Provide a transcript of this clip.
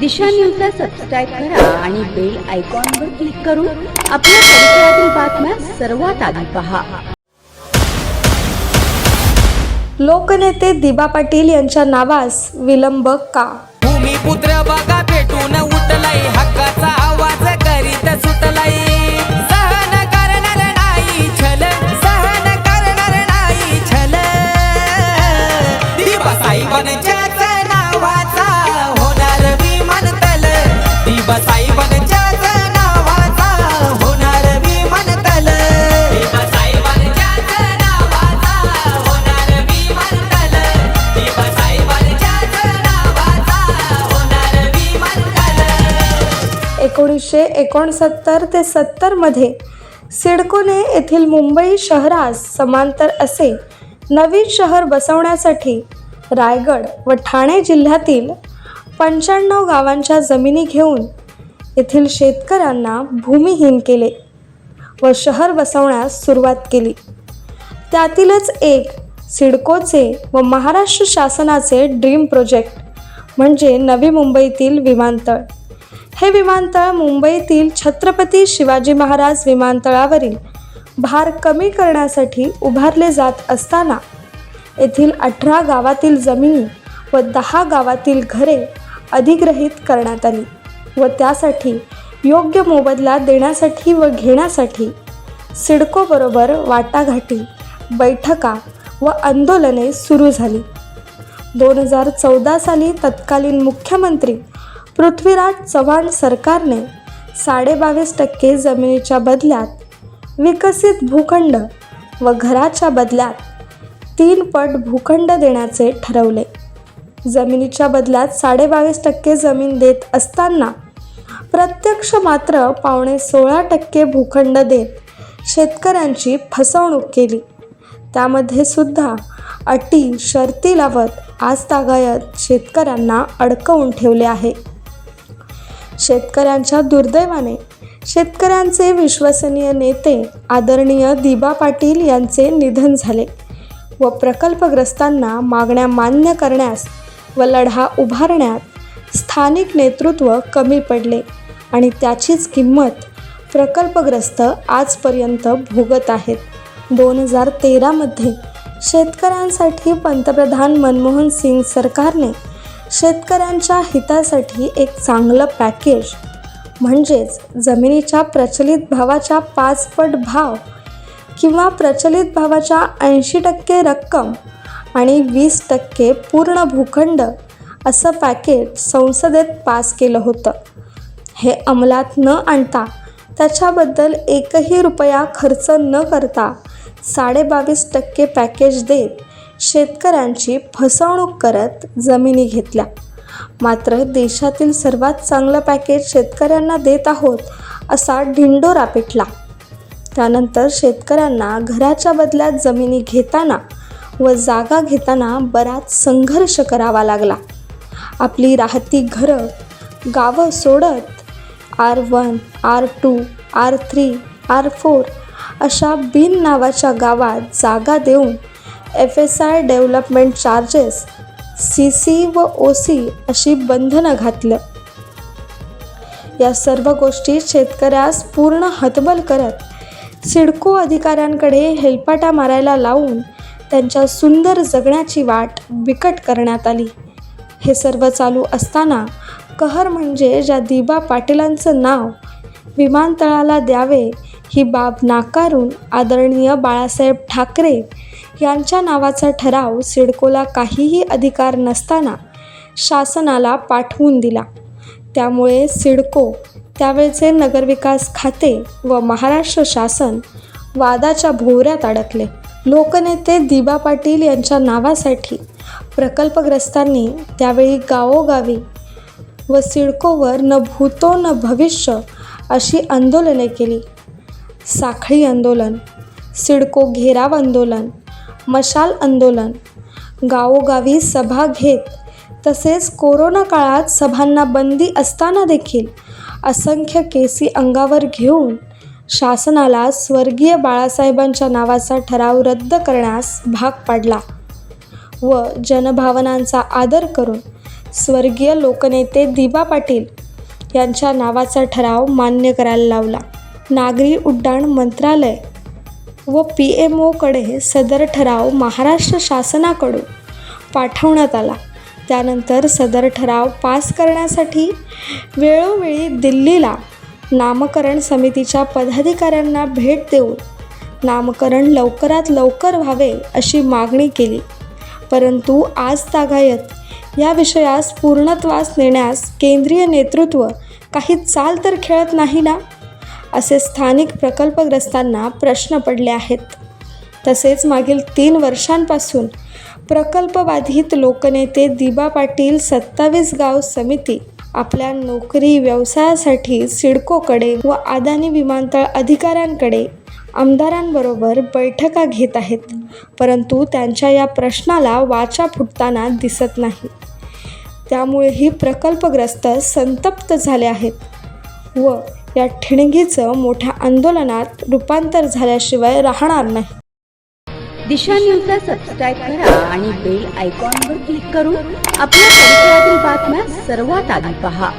दिशा न्यूजला सबस्क्राईब करा आणि बेल आयकॉनवर क्लिक करून आपल्या परिसरातील बातम्या सर्वात आधी पहा. लोकनेते दिबा पाटील यांच्या नावास विलंब का? भूमिपुत्र बघा भेटून उठलाय एकोणीसशे एकोणसत्तर ते सत्तरमध्ये सिडकोने येथील मुंबई शहरास समांतर असे नवीन शहर बसवण्यासाठी रायगड व ठाणे जिल्ह्यातील पंच्याण्णव गावांच्या जमिनी घेऊन येथील शेतकऱ्यांना भूमिहीन केले व शहर बसवण्यास सुरुवात केली. त्यातीलच एक सिडकोचे व महाराष्ट्र शासनाचे ड्रीम प्रोजेक्ट म्हणजे नवी मुंबईतील विमानतळ. हे विमानतळ मुंबईतील छत्रपती शिवाजी महाराज विमानतळावरील भार कमी करण्यासाठी उभारले जात असताना येथील अठरा गावातील जमिनी व दहा गावातील घरे अधिग्रहित करण्यात आली व त्यासाठी योग्य मोबदला देण्यासाठी व घेण्यासाठी सिडकोबरोबर वाटाघाटी बैठका व आंदोलने सुरू झाली. दोन हजार चौदा साली तत्कालीन मुख्यमंत्री पृथ्वीराज चव्हाण सरकारने साडेबावीस टक्के जमिनीच्या बदल्यात विकसित भूखंड व घराच्या बदल्यात तीन पट भूखंड देण्याचे ठरवले. जमिनीच्या बदल्यात साडेबावीस टक्के जमीन देत असताना प्रत्यक्ष मात्र पावणे सोळा टक्के भूखंड देत शेतकऱ्यांची फसवणूक केली. त्यामध्ये सुद्धा अटी शर्ती लावत आजतागायत शेतकऱ्यांना अडकवून ठेवले आहे. शेतकऱ्यांच्या दुर्दैवाने. शेतकऱ्यांचे विश्वसनीय नेते आदरणीय दिबा पाटील यांचे निधन झाले व प्रकल्पग्रस्तांना मागण्या मान्य करण्यास व लढा उभारण्यात स्थानिक नेतृत्व कमी पडले आणि त्याचीच किंमत प्रकल्पग्रस्त आजपर्यंत भोगत आहेत. दोन हजार तेरामध्ये शेतकऱ्यांसाठी पंतप्रधान मनमोहन सिंग सरकारने शेतकऱ्यांच्या हितासाठी एक चांगलं पॅकेज म्हणजेच जमिनीच्या प्रचलित भावाच्या पाच पट भाव किंवा प्रचलित भावाच्या ऐंशी टक्के रक्कम आणि वीस टक्के पूर्ण भूखंड असं पॅकेज संसदेत पास केलं होतं. हे अंमलात न आणता त्याच्याबद्दल एकही रुपया खर्च न करता साडेबावीस टक्के पॅकेज देत शेतकऱ्यांची फसवणूक करत जमिनी घेतल्या. मात्र देशातील सर्वात चांगलं पॅकेज शेतकऱ्यांना देत आहोत असा ढिंडोरा पेटला. त्यानंतर शेतकऱ्यांना घराच्या बदल्यात जमिनी घेताना व जागा घेताना बराच संघर्ष करावा लागला. आपली राहती घरं गावं सोडत R one R two R three R four अशा बिन नावाच्या गावात जागा देऊन F S I development charges C C व ओ सी अशी बंधनं घातलं. या सर्व गोष्टी शेतकऱ्यास पूर्ण हतबल करत सिडको अधिकाऱ्यांकडे हेलपाटा मारायला लावून त्यांच्या सुंदर जगण्याची वाट बिकट करण्यात आली. हे सर्व चालू असताना कहर म्हणजे ज्या दिबा पाटीलांचं नाव विमानतळाला द्यावे ही बाब नाकारून आदरणीय बाळासाहेब ठाकरे यांच्या नावाचा ठराव सिडकोला काहीही अधिकार नसताना शासनाला पाठवून दिला. त्यामुळे सिडको त्यावेळचे नगरविकास खाते व महाराष्ट्र शासन वादाच्या भोवऱ्यात अडकले. लोकनेते दिबा पाटील यांच्या नावासाठी प्रकल्पग्रस्तांनी त्यावेळी गावोगावी व सिडकोवर न भूतो न भविष्य अशी आंदोलने केली. साखळी आंदोलन सिडको घेराव आंदोलन मशाल आंदोलन गावोगावी सभा घेत तसेच कोरोना काळात सभांना बंदी असताना देखील असंख्य केसी अंगावर घेऊन शासनाला स्वर्गीय बाळासाहेबांच्या नावाचा ठराव रद्द करण्यास भाग पाडला व जनभावनांचा आदर करून स्वर्गीय लोकनेते दिबा पाटील यांच्या नावाचा ठराव मान्य करायला लावला. नागरी उड्डाण मंत्रालय व पी एम ओकडे सदर ठराव महाराष्ट्र शासनाकडून पाठवण्यात आला. त्यानंतर सदर ठराव पास करण्यासाठी वेळोवेळी दिल्लीला नामकरण समितीच्या पदाधिकाऱ्यांना भेट देऊन नामकरण लवकरात लवकर व्हावे अशी मागणी केली. परंतु आज तागायत या विषयास पूर्णत्वास नेण्यास केंद्रीय नेतृत्व काही चाल तर खेळत नाही ना? असे स्थानिक प्रकल्पग्रस्तांना प्रश्न पडले आहेत. तसेच मागील तीन वर्षांपासून प्रकल्पबाधित लोकनेते दिबा पाटील सत्तावीस गाव समिती आपल्या नोकरी व्यवसायासाठी सिडकोकडे व अदानी विमानतळ अधिकाऱ्यांकडे आमदारांबरोबर बैठका घेत आहेत. परंतु त्यांच्या या प्रश्नाला वाचा फुटताना दिसत नाही. त्यामुळे ही प्रकल्पग्रस्त संतप्त झाले आहेत व या ठिणगीचं मोठ्या आंदोलनात रूपांतर झाल्याशिवाय राहणार नाही. दिशा न्यूजला सबस्क्राईब करा आणि बेल आयकॉनवर क्लिक करून आपल्या परिसरातील बातम्या सर्वात आधी पहा.